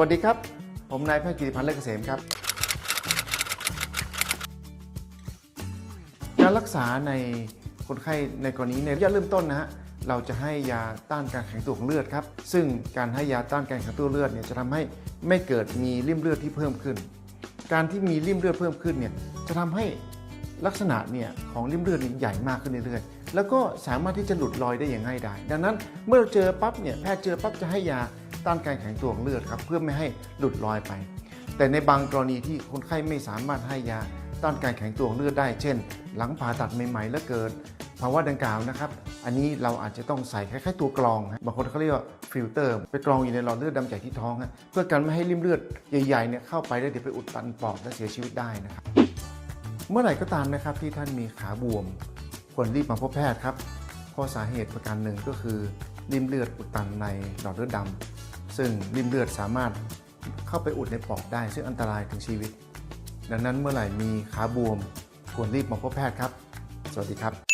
สวัสดีครับ ผมนายแพทย์กิติพันธ์เลิศเกษมครับ การรักษาในคนไข้ในกรณีในระยะเริ่มต้นนะฮะเราจะให้ยาต้านการแข็งตัวของเลือดครับ ซึ่งการให้ยาต้านการแข็งตัวเลือดเนี่ยจะทำให้ไม่เกิดมีริ่มเลือดที่เพิ่มขึ้น การที่มีริ่มเลือดเพิ่มขึ้นเนี่ยจะทำให้ลักษณะเนี่ยของริ่มเลือดนี่ใหญ่มากขึ้นเรื่อยๆ แล้วก็สามารถที่จะหลุดลอยได้อย่างง่ายดายดังนั้นเมื่อเราเจอปั๊บเนี่ยแพทย์เจอปั๊บจะให้ยา ต้านการแข็งตัวของเลือดครับเพื่อไม่ให้หลุดลอยไป แต่ในบางกรณีที่คนไข้ไม่สามารถให้ยาต้านการแข็งตัวของเลือดได้ เช่น หลังผ่าตัดใหม่ๆแล้วเกิดภาวะดังกล่าวนะครับ อันนี้เราอาจจะต้องใส่คล้ายๆตัวกรองบางคนเขาเรียกว่าฟิลเตอร์ ไปกรองอยู่ในหลอดเลือดดำใหญ่ที่ท้อง เพื่อกันไม่ให้ริมเลือดใหญ่ๆเนี่ยเข้าไปแล้วเดี๋ยวไปอุดตันปอดและเสียชีวิตได้นะครับ เมื่อไหร่ก็ตามนะครับที่ท่านมีขาบวม ควรรีบมาพบแพทย์ครับ เพราะสาเหตุประการหนึ่งก็คือริมเลือดอุดตันในหลอดเลือดดำ ซึ่งริ่มเลือดสามารถเข้าไปอุดในปอดได้ ซึ่งอันตรายถึงชีวิต ดังนั้นเมื่อไหร่มีขาบวมควรรีบมาพบแพทย์ครับ สวัสดีครับ